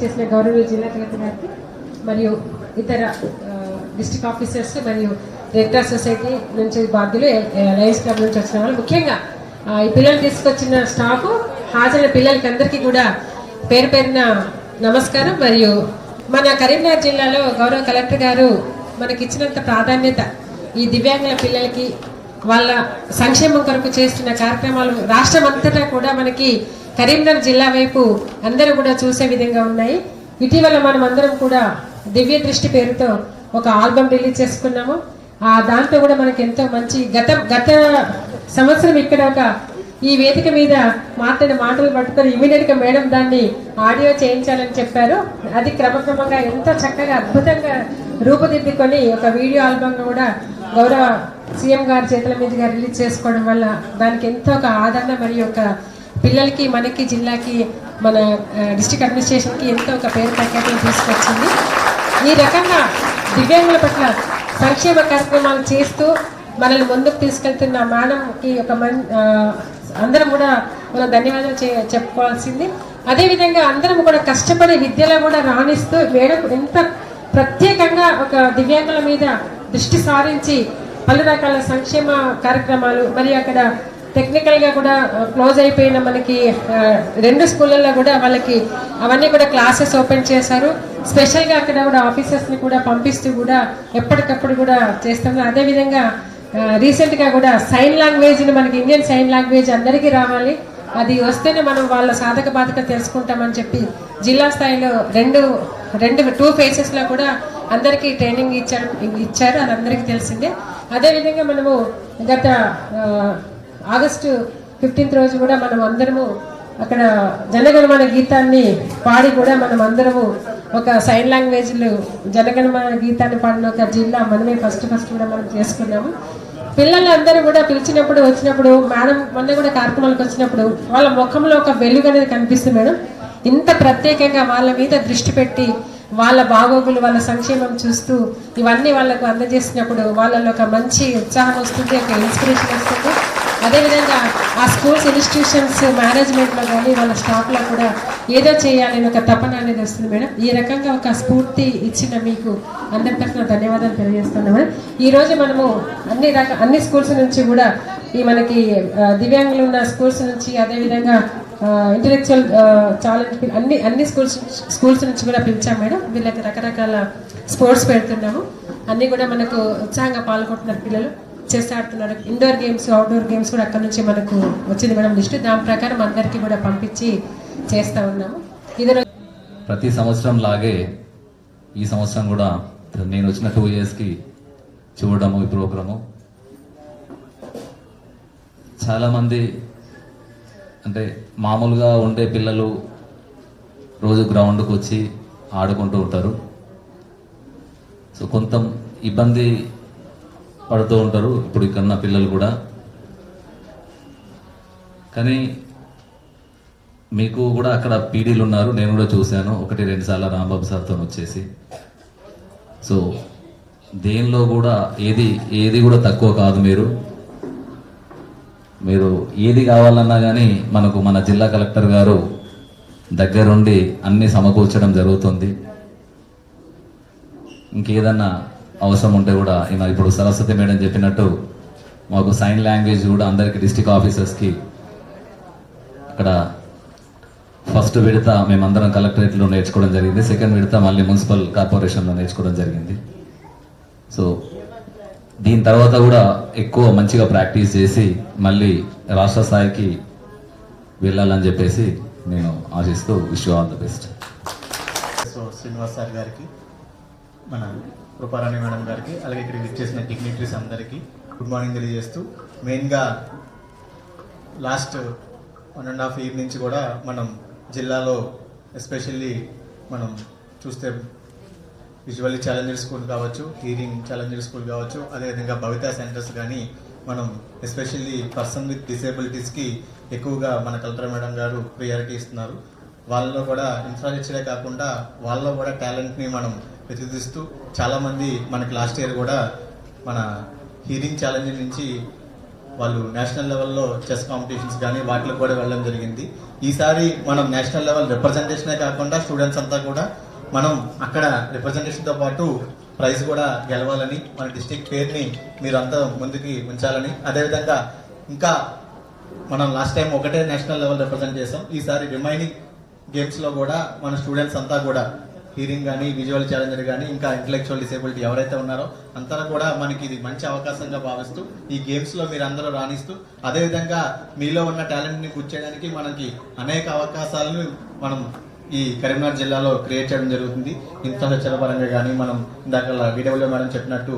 చేసిన గౌరవ జిల్లా కలెక్టర్ గారికి మరియు ఇతర డిస్ట్రిక్ట్ ఆఫీసర్స్ మరియు రెడ్ సొసైటీ నుంచి బాధ్యులు లయన్స్ క్లబ్ నుంచి వచ్చిన వాళ్ళు. ముఖ్యంగా ఈ పిల్లలు తీసుకొచ్చిన స్టాఫ్ హాజరైన పిల్లలకి అందరికీ కూడా పేరు పేరున నమస్కారం మరియు మన కరీంనగర్ జిల్లాలో గౌరవ కలెక్టర్ గారు మనకి ఇచ్చినంత ప్రాధాన్యత ఈ దివ్యాంగుల పిల్లలకి వాళ్ళ సంక్షేమం కొరకు చేస్తున్న కార్యక్రమాలు రాష్ట్రం అంతటా కూడా మనకి కరీంనగర్ జిల్లా వైపు అందరూ కూడా చూసే విధంగా ఉన్నాయి. ఇటీవల మనం అందరం కూడా దివ్య దృష్టి పేరుతో ఒక ఆల్బమ్ రిలీజ్ చేసుకున్నాము. ఆ దాంట్లో కూడా మనకి ఎంతో మంచి గత గత సంవత్సరం ఇక్కడ ఒక ఈ వేదిక మీద మాట్లాడిన మాటలు పట్టుకొని ఇమీడియట్గా మేడం దాన్ని ఆడియో చేయించాలని చెప్పారు. అది క్రమక్రమంగా ఎంతో చక్కగా అద్భుతంగా రూపుదిద్దుకొని ఒక వీడియో ఆల్బమ్ కూడా గౌరవ సీఎం గారి చేతుల మీదుగా రిలీజ్ చేసుకోవడం వల్ల దానికి ఎంతో ఒక ఆదరణ మరియు ఒక పిల్లలకి మనకి జిల్లాకి మన డిస్ట్రిక్ట్ అడ్మినిస్ట్రేషన్కి ఎంతో ఒక పేరు ప్రఖ్యాతిని తీసుకొచ్చింది. ఈ రకంగా దివ్యాంగుల పట్ల సంక్షేమ కార్యక్రమాలు చేస్తూ మనల్ని ముందుకు తీసుకెళ్తున్న మేడంకి ఒక మన్ అందరం కూడా మనం ధన్యవాదాలు చే చెప్పుకోవాల్సింది. అదేవిధంగా అందరం కూడా కష్టపడి విద్యలో కూడా రాణిస్తూ మేడం ఎంత ప్రత్యేకంగా ఒక దివ్యాంగుల మీద దృష్టి సారించి పలు రకాల సంక్షేమ కార్యక్రమాలు మరి అక్కడ టెక్నికల్గా కూడా క్లోజ్ అయిపోయిన మనకి రెండు స్కూళ్ళల్లో కూడా వాళ్ళకి అవన్నీ కూడా క్లాసెస్ ఓపెన్ చేశారు. స్పెషల్గా అక్కడ కూడా ఆఫీసర్స్ని కూడా పంపిస్తూ కూడా ఎప్పటికప్పుడు కూడా చేస్తున్నారు అదే విధంగా కూడా సైన్ లాంగ్వేజ్ని మనకి ఇండియన్ సైన్ లాంగ్వేజ్ అందరికీ రావాలి. అది వస్తేనే మనం వాళ్ళ సాధక బాధక తెలుసుకుంటామని చెప్పి జిల్లా స్థాయిలో రెండు రెండు టూ ఫేసెస్లో కూడా అందరికీ ట్రైనింగ్ ఇచ్చారు ఇచ్చారు అది అందరికీ తెలిసిందే. అదేవిధంగా మనము గత ఆగస్టు ఫిఫ్టీన్త్ రోజు కూడా మనం అందరము అక్కడ జనగణమన గీతాన్ని పాడి కూడా మనం అందరము ఒక సైన్ లాంగ్వేజ్లు జనగణమన గీతాన్ని పాడిన ఒక జిల్లా మనమే ఫస్ట్ ఫస్ట్ కూడా మనం చేసుకున్నాము. పిల్లలందరూ కూడా పిలిచినప్పుడు వచ్చినప్పుడు మేడం మొన్న కూడా కార్యక్రమాలకు వచ్చినప్పుడు వాళ్ళ ముఖంలో ఒక వెలుగు అనేది కనిపిస్తుంది మేడం. ఇంత ప్రత్యేకంగా వాళ్ళ మీద దృష్టి పెట్టి వాళ్ళ బాగోగులు వాళ్ళ సంక్షేమం చూస్తూ ఇవన్నీ వాళ్ళకు అందజేసినప్పుడు వాళ్ళలో ఒక మంచి ఉత్సాహం వస్తుంది ఒక ఇన్స్పిరేషన్ వస్తుంది. అదేవిధంగా ఆ స్కూల్స్ ఇన్స్టిట్యూషన్స్ మేనేజ్మెంట్లో కానీ వాళ్ళ స్టాఫ్లో కూడా ఏదో చేయాలని ఒక తపన అనేది వస్తుంది మేడం. ఈ రకంగా ఒక స్ఫూర్తి ఇచ్చిన మీకు అందరి తరఫున ధన్యవాదాలు తెలియజేస్తున్నాం మేడం. ఈ మనము అన్ని రక అన్ని స్కూల్స్ నుంచి కూడా ఈ మనకి దివ్యాంగులు ఉన్న స్కూల్స్ నుంచి అదేవిధంగా ఇంటలెక్చువల్ ఛాలెంజ్ అన్ని అన్ని స్కూల్స్ స్కూల్స్ నుంచి కూడా పిలిచాం మేడం. వీళ్ళకి రకరకాల స్పోర్ట్స్ పెడుతున్నాము. అన్నీ కూడా మనకు ఉత్సాహంగా పాల్గొంటున్నారు పిల్లలు. చెస్ ఆడుతున్నారు. ఇండోర్ గేమ్స్ అవుట్డోర్ గేమ్స్ కూడా అక్కడ నుంచి మనకు వచ్చింది మేడం. లిస్ట్ దాని ప్రకారం అందరికీ కూడా పంపించి చేస్తా ఉన్నాము. ఇది ప్రతి సంవత్సరం లాగే ఈ సంవత్సరం కూడా నేను వచ్చిన టూ ఇయర్స్కి చూడడము ఈ ప్రోగ్రాము చాలామంది అంటే మామూలుగా ఉండే పిల్లలు రోజు గ్రౌండ్కి వచ్చి ఆడుకుంటూ ఉంటారు. సో కొంత ఇబ్బంది పడుతూ ఉంటారు. ఇప్పుడు ఇక్కడ ఉన్న పిల్లలు కూడా. కానీ మీకు కూడా అక్కడ పీడీలు ఉన్నారు. నేను కూడా చూశాను. ఒకటి రెండు సార్లు రాంబాబు సార్తో వచ్చేసి. సో దేనిలో కూడా ఏది ఏది కూడా తక్కువ కాదు మీరు. మీరు ఏది కావాలన్నా కానీ మనకు మన జిల్లా కలెక్టర్ గారు దగ్గరుండి అన్నీ సమకూర్చడం జరుగుతుంది. ఇంకేదన్నా అవసరం ఉంటే కూడా ఈయన ఇప్పుడు సరస్వతి మేడం చెప్పినట్టు మాకు సైన్ లాంగ్వేజ్ కూడా అందరికి డిస్టిక్ ఆఫీసర్స్కి అక్కడ ఫస్ట్ విడత మేమందరం కలెక్టరేట్లో నేర్చుకోవడం జరిగింది. సెకండ్ విడత మళ్ళీ మున్సిపల్ కార్పొరేషన్లో నేర్చుకోవడం జరిగింది. సో దీని తర్వాత కూడా ఎక్కువ మంచిగా ప్రాక్టీస్ చేసి మళ్ళీ రాష్ట్ర స్థాయికి వెళ్ళాలని చెప్పేసి నేను ఆశిస్తూ wish all the best so Srinivas sir గారికి మన కృపారాణి మేడం గారికి అలాగే ఇక్కడ విచ్ చేసిన డిగ్నిటరీస్ అందరికీ గుడ్ మార్నింగ్ తెలియజేస్తూ మెయిన్గా last one and half year నుంచి కూడా మనం జిల్లాలో ఎస్పెషల్లీ మనం చూస్తే విజువల్లీ ఛాలెంజర్ స్కూల్ కావచ్చు హీరింగ్ ఛాలెంజర్ స్కూల్ కావచ్చు అదేవిధంగా భవిత సెంటర్స్ కానీ మనం ఎస్పెషల్లీ పర్సన్ విత్ డిసేబిలిటీస్కి ఎక్కువగా మన కలెక్టర్ మేడం గారు ప్రియారిటీ ఇస్తున్నారు. వాళ్ళలో కూడా ఇన్ఫ్రాస్ట్రక్చరే కాకుండా వాళ్ళలో కూడా టాలెంట్ని మనం వెతికిస్తూ చాలామంది మనకి లాస్ట్ ఇయర్ కూడా మన హీరింగ్ ఛాలెంజ్ నుంచి వాళ్ళు నేషనల్ లెవెల్లో చెస్ కాంపిటీషన్స్ కానీ వాటిలో కూడా వెళ్ళడం జరిగింది. ఈసారి మనం నేషనల్ లెవెల్ రిప్రజెంటేషనే కాకుండా స్టూడెంట్స్ అంతా కూడా మనం అక్కడ రిప్రజెంటేషన్తో పాటు ప్రైజ్ కూడా గెలవాలని మన డిస్టిక్ పేరుని మీరంతా ముందుకి ఉంచాలని. అదేవిధంగా ఇంకా మనం లాస్ట్ టైం ఒకటే నేషనల్ లెవెల్ రిప్రజెంట్ చేసాం. ఈసారి రిమైనింగ్ గేమ్స్లో కూడా మన స్టూడెంట్స్ అంతా కూడా హీరింగ్ కానీ విజువల్ ఛాలెంజర్ కానీ ఇంకా ఇంటలెక్చువల్ డిసేబిలిటీ ఎవరైతే ఉన్నారో అంతా కూడా మనకి ఇది మంచి అవకాశంగా భావిస్తూ ఈ గేమ్స్లో మీరు అందరూ రాణిస్తూ అదేవిధంగా మీలో ఉన్న టాలెంట్ని గుర్చేయడానికి మనకి అనేక అవకాశాలను మనం ఈ కరీంనగర్ జిల్లాలో క్రియేట్ చేయడం జరుగుతుంది. ఇన్ఫ్రాస్ట్రక్చర్ పరంగా కానీ మనం ఇందాక వీడియోలో మేడం చెప్పినట్టు